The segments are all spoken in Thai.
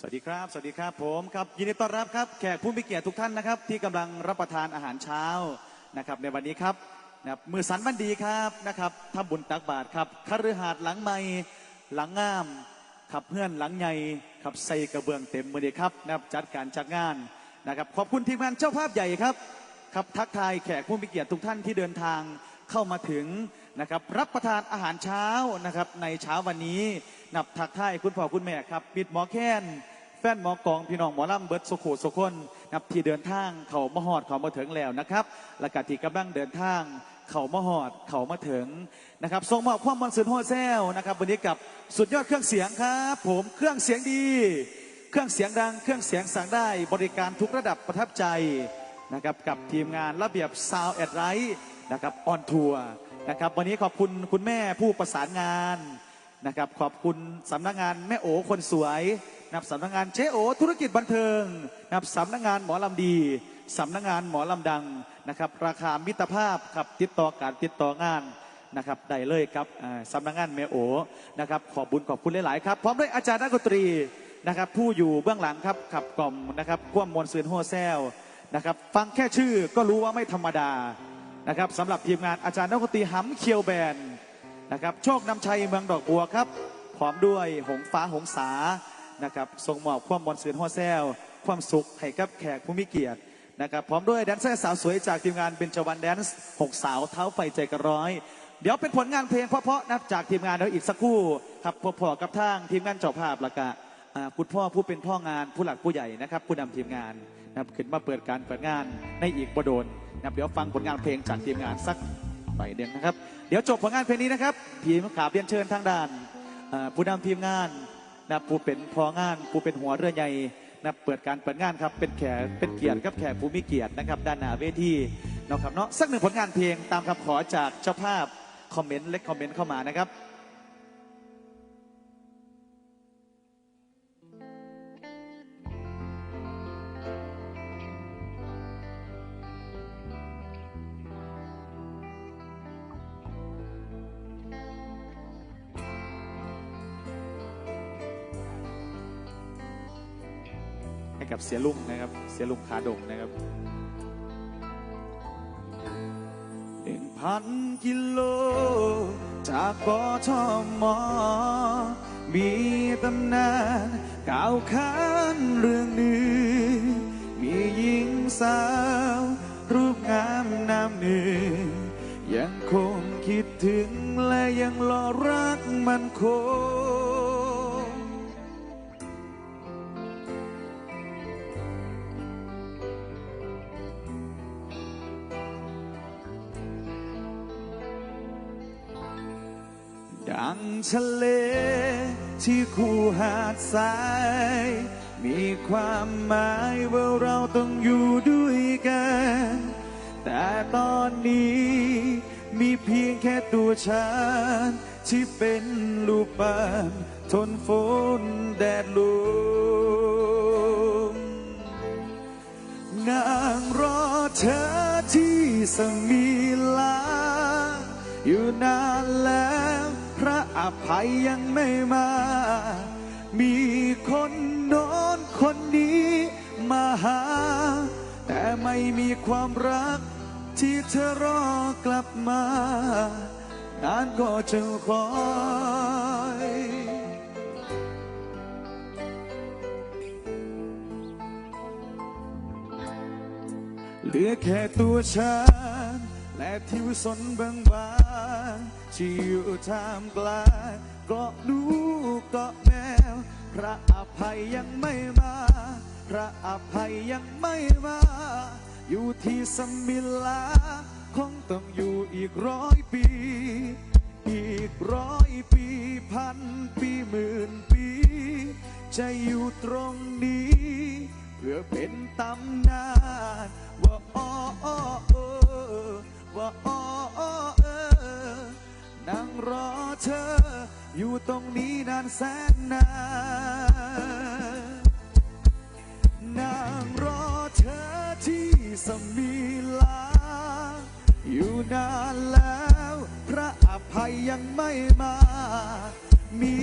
สวัสดีครับ สวัสดีครับผมครับยินดีต้อนรับครับแขกผู้มีเกียรติทุกท่านนะครับ ที่กำลังรับประทานอาหารเช้านะครับ ในวันนี้ครับนะครับมือสันวันดีครับนะครับทำบุญตักบาตรครับคฤหาสน์หลังใหม่หลังงามขับเพื่อนหลังใหญ่ขับใส่กระเบื้องเต็มมือดีครับนะครับจัดการจัดงานนะครับ ขอบคุณทีมงานเจ้าภาพใหญ่ครับครับทักทายแขกผู้มีเกียรติทุกท่านที่เดินทางเข้ามาถึงนะครับรับประทานอาหารเช้านะครับในเช้าวันนี้ นับทักทายคุณพ่อคุณแม่ครับปิดหมอแค้นแฟนหมอกองพี่น้องหมอลำเบิร์ดสุขุสุคนนับที่เดินทางเขามาหอดเขามาถึงแล้วนะครับและกที่กำลังเดินทางเขามาหอดเขามาถึงนะครับส่งมอบความมันสุดโฮเซลนะครับวันนี้กับสุดยอดเครื่องเสียงครับผมเครื่องเสียงดี เครื่องเสียงดังเครื่องเสียงสั่งได้บริการทุกระดับประทับใจนะครับกับทีมงานระเบียบซาวแอดไรนะครับออนทัวร์นะครับวันนี้ขอบคุณคุณแม่ผู้ประสานงาน นะครับขอบคุณสำนักงานแม่โอคนสวยนะครับสำนักงานเจโอธุรกิจบันเทิงนะครับสำนักงานหมอลำดีสำนักงานหมอลำดังนะครับราคามิตรภาพครับติดต่อการติดต่องานนะครับได้เลยครับสำนักงานแม่โอนะครับขอบบุญขอบคุณหลาย ๆ ครับ พร้อมด้วยอาจารย์นักดนตรีนะครับผู้อยู่เบื้องหลังครับขับกล่อมนะครับก้วมมวลซืนโฮแซลนะครับฟังแค่ชื่อก็รู้ว่าไม่ธรรมดานะครับสำหรับทีมงานอาจารย์นักดนตรีหำเคียวแบน นะครับ โชคนำชัยเมืองดอกบัวครับพร้อมด้วยหงฟ้าหงสานะครับทรงมอบความบอลเสือนหัวแซวความสุขให้กับแขกผู้มีเกียรตินะครับพร้อมด้วยแดนเซอร์สาวสวยจากทีมงานเบญจวรรณแดนซ์หกสาวเท้าไฟใจกระร้อย เดี๋ยวเป็นผลงานเพลงเพราะๆนะจากทีมงานเดี๋ยวอีกสักครู่ครับพอๆกับทางทีมงานเจ้าภาพล้วก็อ่าคุณพ่อผู้เป็นพ่องานผู้หลักผู้ใหญ่นะครับผู้นำทีมงานนะขึ้นมาเปิดการเปิดงานในอีกประโดนนะเดี๋ยวฟังผลงานเพลงจากทีมงานสัก ไปเดียนะครับ เดี๋ยวจบผลงานเพลงนี้นะครับทีมขาเรียนเชิญทางด้านผู้นำทีมงานนะผู้เป็นพองานผู้เป็นหัวเรือใหญ่นะเปิดการเปิดงานครับเป็นแขกเป็นเกียรติครับแขกผู้มีเกียรตินะครับด้านหน้าเวทีนะครับเนาะสักหนึ่งผลงานเพลงตามคำขอจากเจ้าภาพคอมเมนต์เล็กคอมเมนต์เข้ามานะครับ กับเสียลุงนะครับ เสียลุงขาดงนะครับหนึ่งพันกิโล จากกทมมีตำนานก่าวขานเรื่องหนึ่งมีหญิงสาว รูปงามนามหนึ่งยังคงคิดถึงและยังรอรักมันคง ดังทะเลที่คู่หาดทราย มีความหมายว่าเราต้องอยู่ด้วยกัน แต่ตอนนี้มีเพียงแค่ตัวฉัน ที่เป็นลูกบ้านทนฝนแดดลมนางรอเธอที่สมี ภัยยังไม่มา มีคนโน้นคนนี้มาหา แต่ไม่มีความรักที่เธอรอกลับมา นานก็จะคอยเหลือแค่ตัวฉันและทิวสนบางบา ที่อยู่ท่ามกลางเกาะลูกเกาะแมว พระอภัยยังไม่มา พระอภัยยังไม่มา อยู่ที่สมิลา คงต้องอยู่อีกร้อยปี อีกร้อยปีพันปีหมื่นปี จะอยู่ตรงนี้ เพื่อเป็นตำนาน แสนนานนางรอเธอที่สมีลา อยู่นานแล้ว พระอภัยยังไม่มา มี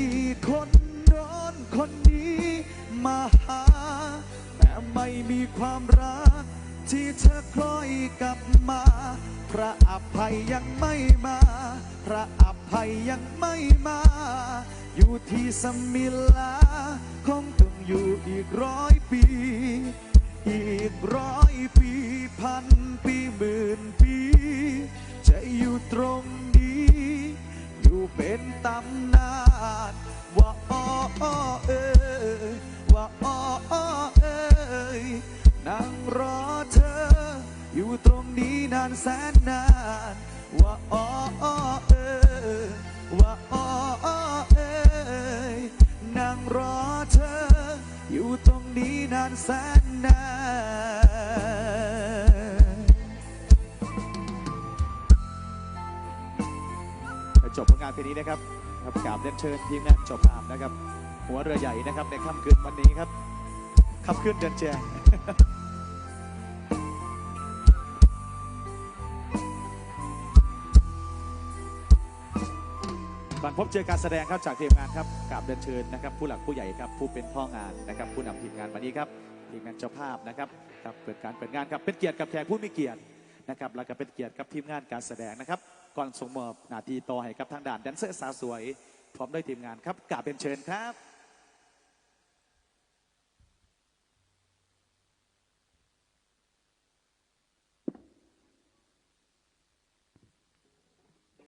คนโน้นคนนี้มาหา แต่ไม่มีความรัก ที่เธอคล้อยกลับมา พระอภัยยังไม่มา พระอภัยยังไม่มา อยู่ที่สมิลาคงต้องอยู่อีกร้อยปี อีกร้อยปีพันปีหมื่นปี จะอยู่ตรงนี้ อยู่เป็นตำนานว่าอ้ออเอ้ว่าอ้ออเอ้ยนั่งรอเธอ อยู่ตรงนี้นานแสนนานว่าอ้ออเอ้ยว่าอ้อ รอเธอ อยู่ตรงนี้นานแสนนานจบผลงานเพลงนี้นะครับครับกราบเรียนเชิญทีมงานจบภาพนะครับ หัวเรือใหญ่นะครับในค่ำคืนวันนี้ครับค่ำคืนเดือนแจง บันพบเจอการแสดงครับจากทีมงานครับกราบเรียนเชิญนะครับ ผู้หลักผู้ใหญ่ครับผู้เป็นพ่องานนะครับ ผู้นำทีมงานวันนี้ครับทีมงานเจ้าภาพนะครับครับเปิดการเปิดงานครับเป็นเกียรติกับแขกผู้มีเกียรตินะครับแล้วก็เป็นเกียรติกับทีมงานการแสดงนะครับ ก่อนส่งมอบหนาทีต่อให้กับทางด่านแดนเซอร์สาวสวย พร้อมด้วยทีมงานครับกราบเป็นเชิญครับ